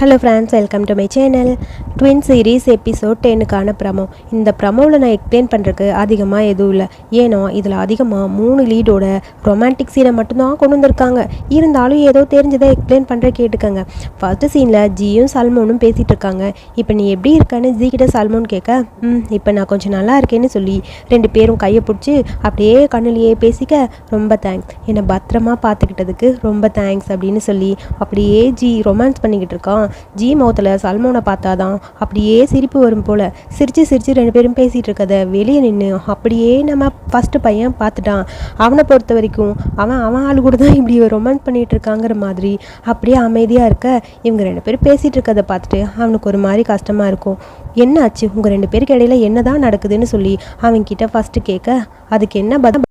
Hello friends welcome to my channel twin series episode டென்னுக்கான promo இந்த ப்ரமோவில் நான் explain பண்ணுறதுக்கு அதிகமாக எதுவும் இல்லை. ஏன்னா இதில் அதிகமாக மூணு லீடோட ரொமான்டிக் சீனை மட்டும்தான் கொண்டு வந்திருக்காங்க. இருந்தாலும் ஏதோ தெரிஞ்சதை எக்ஸ்பிளைன் பண்ணுற கேட்டுக்கங்க. ஃபஸ்ட்டு சீனில் ஜியும் சல்மோனும் பேசிகிட்டு இருக்காங்க. இப்போ நீ எப்படி இருக்கான்னு ஜி கிட்ட சல்மோன் கேட்க ம் இப்போ நான் கொஞ்சம் நல்லா இருக்கேன்னு சொல்லி ரெண்டு பேரும் கையை பிடிச்சி அப்படியே கண்ணுலேயே பேசிக்க ரொம்ப தேங்க்ஸ் என்னை பத்திரமா பார்த்துக்கிட்டதுக்கு ரொம்ப தேங்க்ஸ் அப்படின்னு சொல்லி அப்படியே ஜி ரொமான்ஸ் பண்ணிக்கிட்டு இருக்கான் ஜி மௌத்தில் சல்மோனை பார்த்தாதான் அப்படியே சிரிப்பு வரும் போல். சிரித்து சிரித்து ரெண்டு பேரும் பேசிகிட்டு இருக்கத வெளியே நின்று அப்படியே நம்ம ஃபஸ்ட்டு பையன் பார்த்துட்டான். அவனை பொறுத்த வரைக்கும் அவன் அவன் ஆளு கூட தான் இப்படி ரொமான்ஸ் பண்ணிகிட்டு இருக்காங்கிற மாதிரி அப்படியே அமைதியாக இருக்க இவங்க ரெண்டு பேரும் பேசிகிட்டு இருக்கதை பார்த்துட்டு அவனுக்கு ஒரு மாதிரி கஷ்டமாக இருக்கும். என்ன ஆச்சு உங்கள் ரெண்டு பேருக்கு இடையில என்ன தான் நடக்குதுன்னு சொல்லி அவன்கிட்ட ஃபஸ்ட்டு கேட்க அதுக்கு என்ன பதில்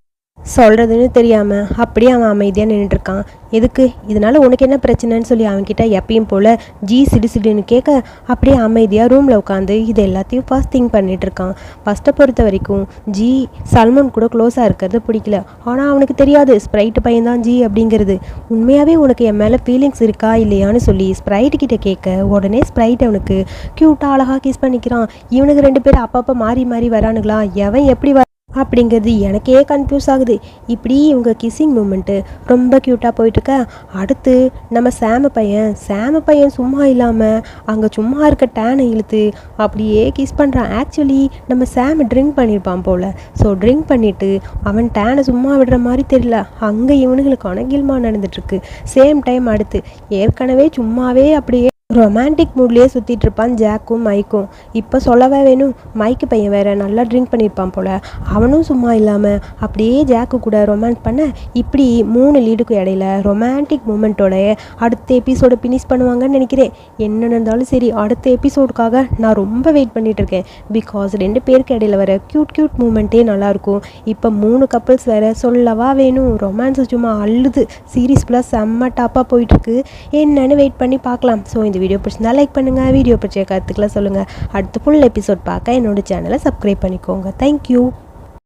சொல்கிறதுன்னு தெரியாமல் அப்படியே அவன் அமைதியாக நின்றுட்டுருக்கான் எதுக்கு? இதனால உனக்கு என்ன பிரச்சனைன்னு சொல்லி அவன்கிட்ட எப்பயும் போல் ஜி சிடு சிடுன்னு கேட்க அப்படியே அமைதியாக ரூமில் உட்காந்து இது எல்லாத்தையும் ஃபர்ஸ்ட் திங்க் பண்ணிகிட்ருக்கான் ஃபஸ்ட்டை பொறுத்த வரைக்கும் ஜி சல்மான் கூட க்ளோஸாக இருக்கிறது பிடிக்கல. ஆனால் அவனுக்கு தெரியாது ஸ்ப்ரைட் பையன்தான் ஜி அப்படிங்கிறது. உண்மையாகவே உனக்கு என் மேலே ஃபீலிங்ஸ் இருக்கா இல்லையான்னு சொல்லி ஸ்ப்ரைட் கிட்ட கேட்க உடனே ஸ்ப்ரைட் அவனுக்கு க்யூட்டாக அழகாக கிஸ் பண்ணிக்கிறான். இவனுக்கு ரெண்டு பேரும் அப்பப்போ மாறி மாறி வரானுங்களா? எவன் எப்படி வ அப்படிங்கிறது எனக்கே கன்ஃபியூஸ் ஆகுது. இப்படி இவங்க கிஸ்ஸிங் மூமெண்ட்டு ரொம்ப க்யூட்டாக போயிட்டுருக்க. அடுத்து நம்ம சாம பையன். சாம பையன் சும்மா இல்லாமல் அங்கே சும்மா இருக்க டேனை இழுத்து அப்படியே கிஸ் பண்ணுறான் ஆக்சுவலி நம்ம சாம் ட்ரிங்க் பண்ணியிருப்பான் போல். ஸோ ட்ரிங்க் பண்ணிவிட்டு அவன் டேனை சும்மா விடுற மாதிரி தெரியல. அங்கே இவனுங்களுக்கு அணகில்மா நடந்துட்டுருக்கு. சேம் டைம் அடுத்து ஏற்கனவே சும்மாவே அப்படியே ரொமான்டிக் மூட்லேயே சுற்றிட்டு இருப்பான் ஜாக்கும் மைக்கும். இப்போ சொல்லவே வேணும்? மைக்கு பையன் வேற நல்லா ட்ரிங்க் பண்ணியிருப்பான் போல். அவனும் சும்மா இல்லாமல் அப்படியே ஜாக்கு கூட ரொமான்ஸ் பண்ண இப்படி மூணு லீடுக்கு இடையில ரொமான்டிக் மூமெண்ட்டோட அடுத்த எபிசோடை ஃபினிஷ் பண்ணுவாங்கன்னு நினைக்கிறேன். என்ன நடந்தாலும் சரி அடுத்த எபிசோடுக்காக நான் ரொம்ப வெயிட் பண்ணிட்டு இருக்கேன் பிகாஸ் ரெண்டு பேருக்கு இடையில வர க்யூட் க்யூட் மூமெண்ட்டே நல்லாயிருக்கும். இப்போ மூணு கப்புள்ஸ் வேற சொல்லவா வேணும்? ரொமான்ஸ் சும்மா அள்ளுது சீரீஸ் ஃபுல்லாக செம்ம டாப்பாக போயிட்டுருக்கு. என்னன்னு வெயிட் பண்ணி பார்க்கலாம். ஸோ இந்த வீடியோ பிடிச்சிருந்தா லைக் பண்ணுங்கள் வீடியோ பிடிச்ச கருத்துக்களை சொல்லுங்கள் அடுத்த ஃபுல் எபிசோட் பார்க்க என்னோடய சேனலை சப்ஸ்கிரைப் பண்ணிக்கோங்க. தேங்க்யூ